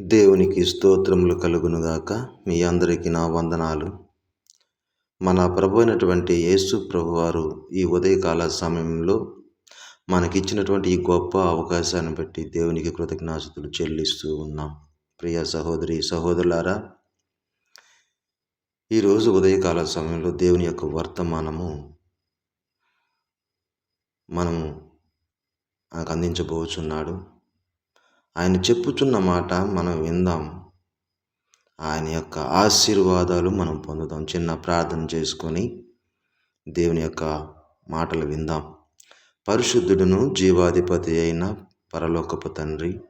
దేవునికి స్తోత్రములు కలుగునుగాక. మీ అందరికీ నా వందనాలు. మన ప్రభు అయినటువంటి యేసు ప్రభువారు ఈ ఉదయకాల సమయంలో మనకిచ్చినటువంటి ఈ గొప్ప అవకాశాన్ని బట్టి దేవునికి కృతజ్ఞాసులు చెల్లిస్తూ ఉన్నాం. ప్రియ సహోదరి సహోదరులారా ఈరోజు ఉదయకాల సమయంలో దేవుని యొక్క వర్తమానము మనము మనకు అందించబోచున్నాడు. ఆయన చెప్పుచున్న మాట మనం విందాం. ఆయన యొక్క ఆశీర్వాదాలు మనం పొందుదాం. చిన్న ప్రార్థన చేసుకొని దేవుని యొక్క మాటలు విందాం. పరిశుద్ధుడును జీవాధిపతి అయిన పరలోకపు తండ్రి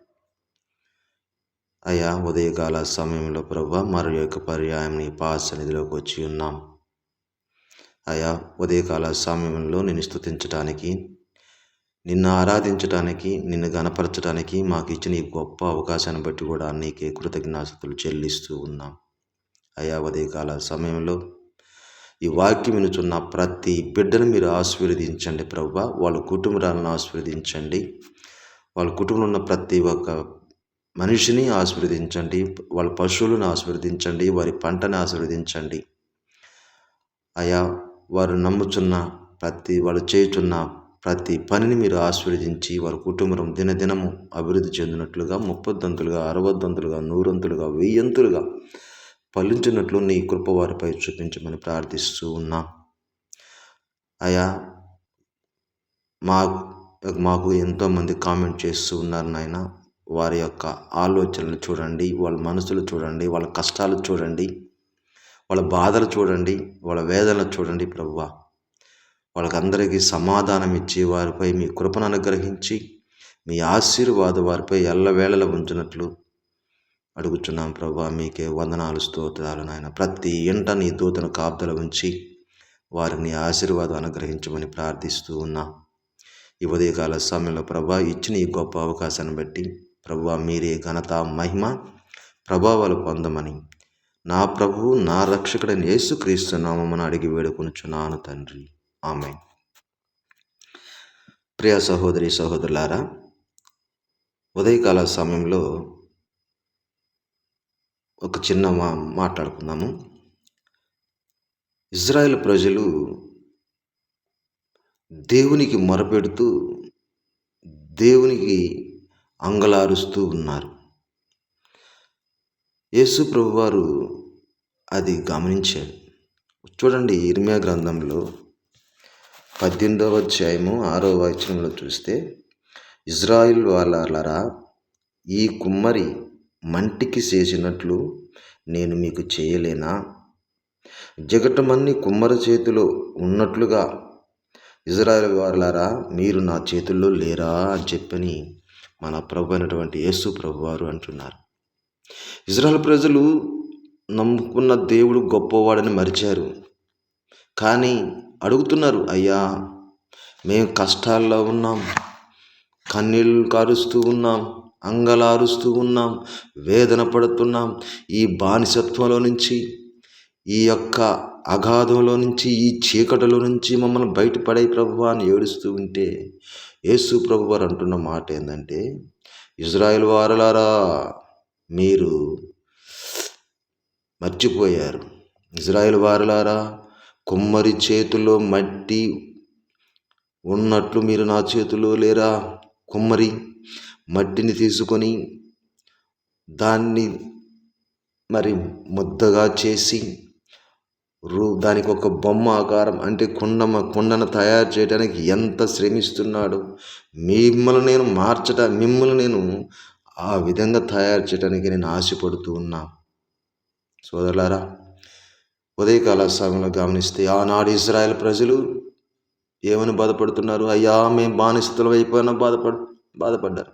అయా ఉదయకాల సమయంలో ప్రభు మరి యొక్క పర్యాయం నీ పాసనిధిలోకి వచ్చి ఉన్నాం. అయా ఉదయకాల సమయంలో నేను స్థుతించడానికి నిన్ను ఆరాధించడానికి నిన్ను గనపరచడానికి మాకు ఇచ్చిన ఈ గొప్ప అవకాశాన్ని బట్టి కూడా నీకే కృతజ్ఞాసతులు చెల్లిస్తూ ఉన్నాం. అయా ఉదయకాల సమయంలో ఈ వాక్యం వినుచున్న ప్రతి బిడ్డను మీరు ఆశీర్వదించండి ప్రభు. వాళ్ళ కుటుంబాలను ఆశీర్వదించండి. వాళ్ళ కుటుంబంలో ఉన్న ప్రతి ఒక్క మనిషిని ఆశీర్వదించండి. వాళ్ళ పశువులను ఆశీర్వదించండి. వారి పంటని ఆశీర్వదించండి. అయా వారు నమ్ముచున్న ప్రతి వాళ్ళు చేయుచున్న ప్రతి పనిని మీరు ఆశీర్వదించి వారి కుటుంబం దినదినము అభివృద్ధి చెందినట్లుగా ముప్పదంతులుగా అరవద్దంతులుగా నూరంతులుగా వెయ్యంతులుగా ఫలించినట్లు నీ కృప వారిపై చూపించమని ప్రార్థిస్తూ ఉన్నా. అయా మా మాకు ఎంతోమంది కామెంట్ చేస్తూ ఉన్నారు నాయన. వారి యొక్క ఆలోచనలు చూడండి వాళ్ళ మనసులు చూడండి వాళ్ళ కష్టాలు చూడండి వాళ్ళ బాధలు చూడండి వాళ్ళ వేదనలు చూడండి ప్రభువా వాళ్ళకందరికీ సమాధానం ఇచ్చి వారిపై మీ కృపను అనుగ్రహించి మీ ఆశీర్వాద వారిపై ఎల్లవేళల ఉంచినట్లు అడుగుచున్నాం ప్రభా. మీకే వందనాలు స్తోత్రాలు నాయన. ప్రతి ఇంట నీ దూతను కాపుదల ఉంచి వారిని ఆశీర్వాదం అనుగ్రహించమని ప్రార్థిస్తూ ఉన్నా. ఈ ఉదయకాల సమయంలో ప్రభా ఇచ్చిన ఈ గొప్ప అవకాశాన్ని బట్టి ప్రభా మీరే ఘనత మహిమ ప్రభావాలు పొందమని నా ప్రభువు నా రక్షకుడని యేసుక్రీస్తు నామని అడిగి వేడుకొనుచున్నాను తండ్రి. ఆమె ప్రియ సహోదరి సహోదరులారా ఉదయకాల సమయంలో ఒక చిన్న మా మాట్లాడుకుందాము. ఇజ్రాయెల్ ప్రజలు దేవునికి మొరపెడుతూ దేవునికి అంగలారుస్తూ ఉన్నారు. యేసు ప్రభువారు అది గమనించారు. చూడండి ఇర్మియా గ్రంథంలో పద్దెనిమిదవ అధ్యాయము ఆరో వచనంలో చూస్తే ఇజ్రాయిల్ వాళ్ళరా ఈ కుమ్మరి మంటికి చేసినట్లు నేను మీకు చేయలేనా? జగటమన్ని కుమ్మరి చేతిలో ఉన్నట్లుగా ఇజ్రాయిల్ వాళ్ళారా మీరు నా చేతుల్లో లేరా అని చెప్పని మన ప్రభు అయినటువంటి యేసు ప్రభు వారు అంటున్నారు. ఇజ్రాయల్ ప్రజలు నమ్ముకున్న దేవుడు గొప్పవాడని మరిచారు. కానీ అడుగుతున్నారు అయ్యా మేము కష్టాల్లో ఉన్నాం కన్నీళ్ళు కారుస్తూ ఉన్నాం అంగలారుస్తూ ఉన్నాం వేదన పడుతున్నాం. ఈ బానిసత్వంలో నుంచి ఈ యొక్క అగాధంలో నుంచి ఈ చీకటిలో నుంచి మమ్మల్ని బయటపడే ప్రభు అని ఏడుస్తూ ఉంటే యేసు ప్రభు వారు అంటున్న మాట ఏంటంటే ఇజ్రాయెల్ వారలారా మీరు మర్చిపోయారు. ఇజ్రాయెల్ వారలారా కుమ్మరి చేతిలో మట్టి ఉన్నట్లు మీరు నా చేతిలో లేరా? కుమ్మరి మట్టిని తీసుకొని దాన్ని మరి ముద్దగా చేసి రూ దానికి ఒక బొమ్మ ఆకారం అంటే కుండమ కుండను తయారు చేయడానికి ఎంత శ్రమిస్తున్నాడు? మిమ్మల్ని నేను మార్చట మిమ్మల్ని నేను ఆ విధంగా తయారు చేయడానికి నేను ఆశపడుతూ ఉన్నా. సోదరులారా ఉదయకాల సమయంలో గమనిస్తే ఆనాడు ఇజ్రాయెల్ ప్రజలు ఏమని బాధపడుతున్నారు? అయ్యా మేము బానిసతులు అయిపోయినా బాధపడు బాధపడ్డారు.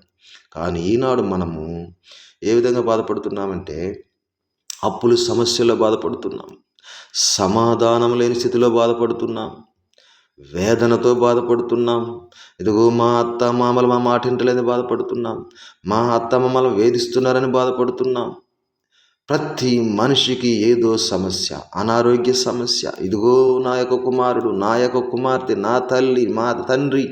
కానీ ఈనాడు మనము ఏ విధంగా బాధపడుతున్నామంటే అప్పులు సమస్యలో బాధపడుతున్నాం. సమాధానం లేని స్థితిలో బాధపడుతున్నాం. వేదనతో బాధపడుతున్నాం. ఇదిగో మా అత్త మామలు మా మాట ఇంటలేదని బాధపడుతున్నాం. మా అత్త మామలు వేధిస్తున్నారని బాధపడుతున్నాం. ప్రతి మనిషికి ఏదో సమస్య అనారోగ్య సమస్య. ఇదిగో నా యొక్క కుమారుడు నా యొక్క కుమార్తె నా తల్లి మా తండ్రి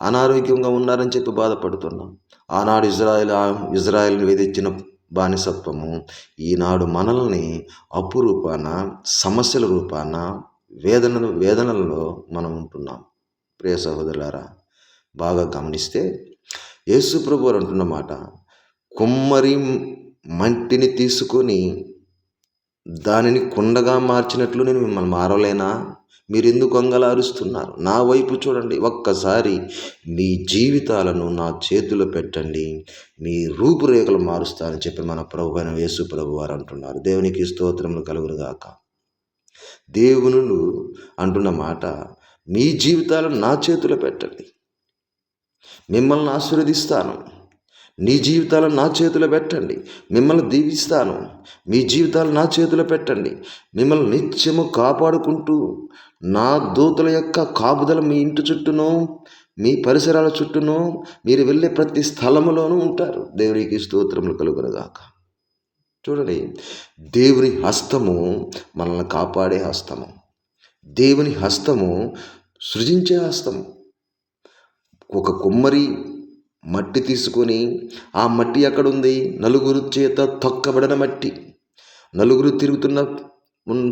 అనారోగ్యంగా ఉన్నారని చెప్పి బాధపడుతున్నాం. ఆనాడు ఇజ్రాయెల్ ఇజ్రాయెల్ని వేధించిన బానిసత్వము ఈనాడు మనల్ని అప్పు రూపాన సమస్యల రూపాన వేదన వేదనలలో మనం ఉంటున్నాం. ప్రియ సహోదరులారా బాగా గమనిస్తే యేసు ప్రభు అంటున్నమాట కుమ్మరి మంటిని తీసుకొని దానిని కుండగా మార్చినట్లు నేను మిమ్మల్ని మారలేనా? మీరు ఎందుకు అంగలారుస్తున్నారు నా వైపు చూడండి ఒక్కసారి మీ జీవితాలను నా చేతిలో పెట్టండి. మీ రూపురేఖలు మారుస్తానని చెప్పి మన ప్రభు అయిన యేసు ప్రభు వారు అంటున్నారు. దేవునికి స్తోత్రములు కలుగురుగాక దేవునులు అంటున్న మాట మీ జీవితాలను నా చేతిలో పెట్టండి. మిమ్మల్ని ఆశీర్వదిస్తాను. నీ జీవితాలను నా చేతిలో పెట్టండి. మిమ్మల్ని దీవిస్తాను. మీ జీవితాలు నా చేతిలో పెట్టండి. మిమ్మల్ని నిత్యము కాపాడుకుంటూ నా దూతల యొక్క కాపుదల మీ ఇంటి చుట్టూను మీ పరిసరాల చుట్టూను మీరు వెళ్ళే ప్రతి స్థలములోనూ ఉంటారు. దేవునికి స్తోత్రములు కలుగునగాక. చూడండి దేవుని హస్తము మనల్ని కాపాడే హస్తము. దేవుని హస్తము సృజించే హస్తము. ఒక కుమ్మరి మట్టి తీసుకొని ఆ మట్టి ఎక్కడుంది? నలుగురు చేత తొక్కబడిన మట్టి. నలుగురు తిరుగుతున్న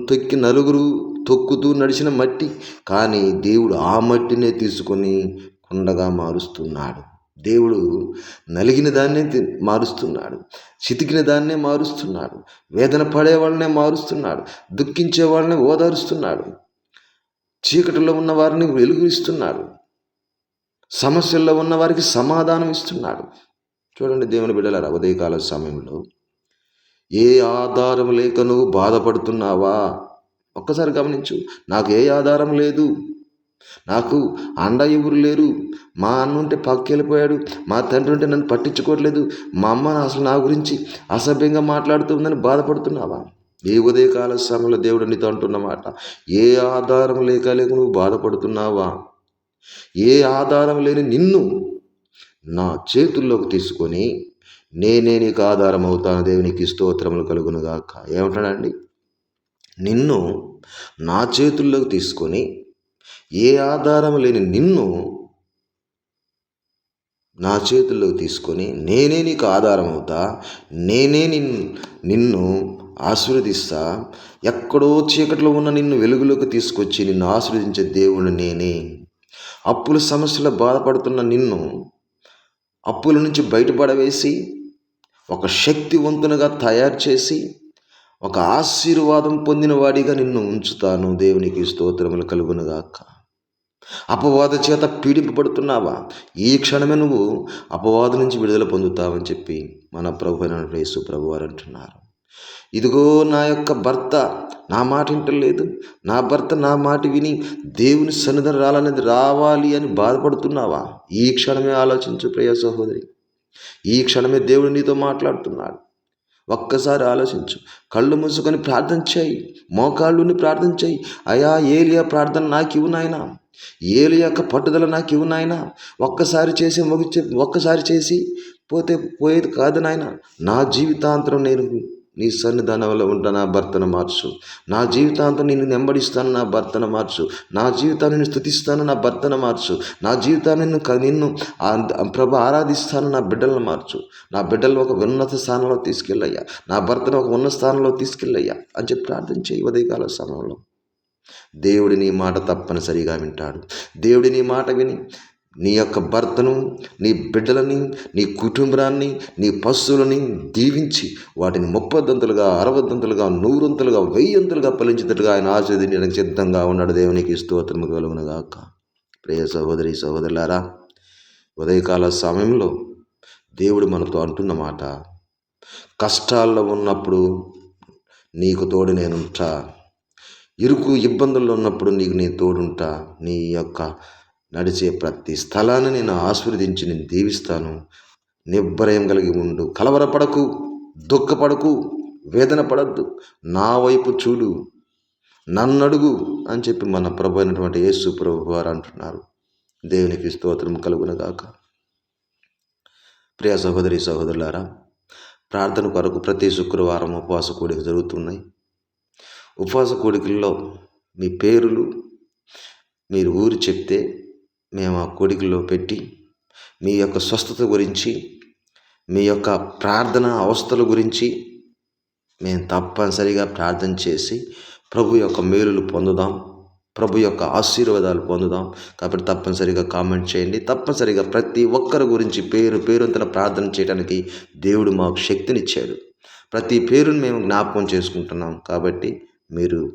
తొక్కి నలుగురు తొక్కుతూ నడిచిన మట్టి. కానీ దేవుడు ఆ మట్టినే తీసుకొని కుండగా మారుస్తున్నాడు. దేవుడు నలిగిన దాన్నే మారుస్తున్నాడు. చితికిన దాన్నే మారుస్తున్నాడు. వేదన పడే వాళ్ళనే మారుస్తున్నాడు. దుఃఖించే వాళ్ళని ఓదారుస్తున్నాడు. చీకటిలో ఉన్న వారిని వెలుగుస్తున్నాడు సమస్యల్లో ఉన్న వారికి సమాధానం ఇస్తున్నాడు. చూడండి దేవుని బిడ్డలారా ఉదయకాల సమయంలో ఏ ఆధారం లేక నువ్వు బాధపడుతున్నావా? ఒక్కసారి గమనించు నాకు ఏ ఆధారం లేదు. నాకు అండ ఎవరు లేరు? మా అన్న ఉంటే పక్కెళ్ళిపోయాడు మా తండ్రి ఉంటే నన్ను పట్టించుకోవట్లేదు. మా అమ్మ అసలు నా గురించి అసభ్యంగా మాట్లాడుతుందని బాధపడుతున్నావా? ఏ ఉదయకాల సమయంలో దేవుడు నీతో అంటున్నమాట ఏ ఆధారం లేక లేక నువ్వు బాధపడుతున్నావా? ఏ ఆధారం లేని నిన్ను నా చేతుల్లోకి తీసుకొని నేనే నీకు ఆధారం అవుతాను. దేవునికి స్తోత్రములు కలుగునుగాక ఏమంటాడండి నిన్ను నా చేతుల్లోకి తీసుకొని ఏ ఆధారం లేని నిన్ను నా చేతుల్లోకి తీసుకొని నేనే నీకు ఆధారం అవుతా. నేనే నిన్ను నిన్ను ఆశీర్వదిస్తా. ఎక్కడో చీకట్లో ఉన్న నిన్ను వెలుగులోకి తీసుకొచ్చి నిన్ను ఆశీర్వదించే దేవుడు నేనే. అప్పుల సమస్యలో బాధపడుతున్న నిన్ను అప్పుల నుంచి బయటపడవేసి ఒక శక్తివంతునిగా తయారు చేసి ఒక ఆశీర్వాదం పొందిన వాడిగా నిన్ను ఉంచుతాను. దేవునికి స్తోత్రములు కలుగునుగాక. అపవాద చేత పీడింపబడుతున్నావా? ఈ క్షణమే నువ్వు అపవాద నుంచి విడుదల పొందుతావని చెప్పి మన ప్రభు అయిన యేసు ప్రభు వారు అంటున్నారు. ఇదిగో నా యొక్క భర్త నా మాట వింటలేదు. నా భర్త నా మాట విని దేవుని సన్నిధి రాలనేది రావాలి అని బాధపడుతున్నావా? ఈ క్షణమే ఆలోచించు ప్రియ సహోదరి. ఈ క్షణమే దేవుడు నీతో మాట్లాడుతున్నాడు. ఒక్కసారి ఆలోచించు. కళ్ళు మూసుకొని ప్రార్థన చేయి. మోకాళ్ళుని ప్రార్థన చేయి. అయా ఏలియా ప్రార్థన నాకు ఇవ్వు నాయన. ఏలి యొక్క పట్టుదల నాకు ఇవ్వు నాయన. ఒక్కసారి చేసి ముగిచే ఒక్కసారి చేసి పోతే పోయేది కాదు నాయన. నా జీవితాంతరం నేను నీ సన్నిధానంలో ఉంటా నా భర్తను మార్చు. నా జీవితాంతం నేను నెంబడిస్తాను నా భర్తను మార్చు. నా జీవితాన్ని నేను స్థుతిస్తాను నా భర్తను మార్చు. నా జీవితాన్ని నిన్ను నిన్ను ప్రభు ఆరాధిస్తాను నా బిడ్డలను మార్చు. నా బిడ్డలను ఒక ఉన్నత స్థానంలో తీసుకెళ్ళయ్యా. నా భర్తను ఒక ఉన్నత స్థానంలో తీసుకెళ్ళయ్యా అని చెప్పి ప్రార్థన చేయి ఉదయకాల సమయంలో. దేవుడి నీ మాట తప్పనిసరిగా వింటాడు. దేవుడి నీ మాట విని నీ యొక్క భర్తను నీ బిడ్డలని నీ కుటుంబాన్ని నీ పశువులని దీవించి వాటిని ముప్పదంతులుగా అరవదంతులుగా నూరంతులుగా వెయ్యంతులుగా ఫలించినట్టుగా ఆయన ఆశీర్వదించడానికి సిద్ధంగా ఉన్నాడు. దేవునికి స్తోత్రము కలుగునగాక ప్రియ సహోదరి సహోదరులారా ఉదయకాల సమయంలో దేవుడు మనతో అంటున్న మాట కష్టాల్లో ఉన్నప్పుడు నీకు తోడు నేనుంటా. ఇరుకు ఇబ్బందుల్లో ఉన్నప్పుడు నీకు నీ తోడుంటా. నీ యొక్క నడిచే ప్రతి స్థలాన్ని నేను ఆస్వాదించి నేను దీవిస్తాను. నిబ్బరయం కలిగి ఉండు కలవరపడకు దుఃఖపడకు వేదన పడద్దు నా వైపు చూడు నన్నడుగు అని చెప్పి మన ప్రభు అయినటువంటి యేసు ప్రభు వారు అంటున్నారు. దేవునికి స్తోత్రం కలుగునగాక ప్రియ సహోదరి సహోదరులారా ప్రార్థన కొరకు ప్రతి శుక్రవారం ఉపవాస కోడిక జరుగుతున్నాయి. ఉపవాస కోడికల్లో మీ పేరులు మీరు ఊరు చెప్తే మేము ఆ కోడికల్లో పెట్టి మీ యొక్క స్వస్థత గురించి మీ యొక్క ప్రార్థన అవస్థల గురించి మేము తప్పనిసరిగా ప్రార్థన చేసి ప్రభు యొక్క మేలులు పొందుదాం ప్రభు యొక్క ఆశీర్వాదాలు పొందుదాం. కాబట్టి తప్పనిసరిగా కామెంట్ చేయండి. తప్పనిసరిగా ప్రతి ఒక్కరి గురించి పేరు పేరుంతన ప్రార్థన చేయడానికి దేవుడు మాకు శక్తినిచ్చాడు. ప్రతి పేరును మేము జ్ఞాపకం చేసుకుంటున్నాం. కాబట్టి మీరు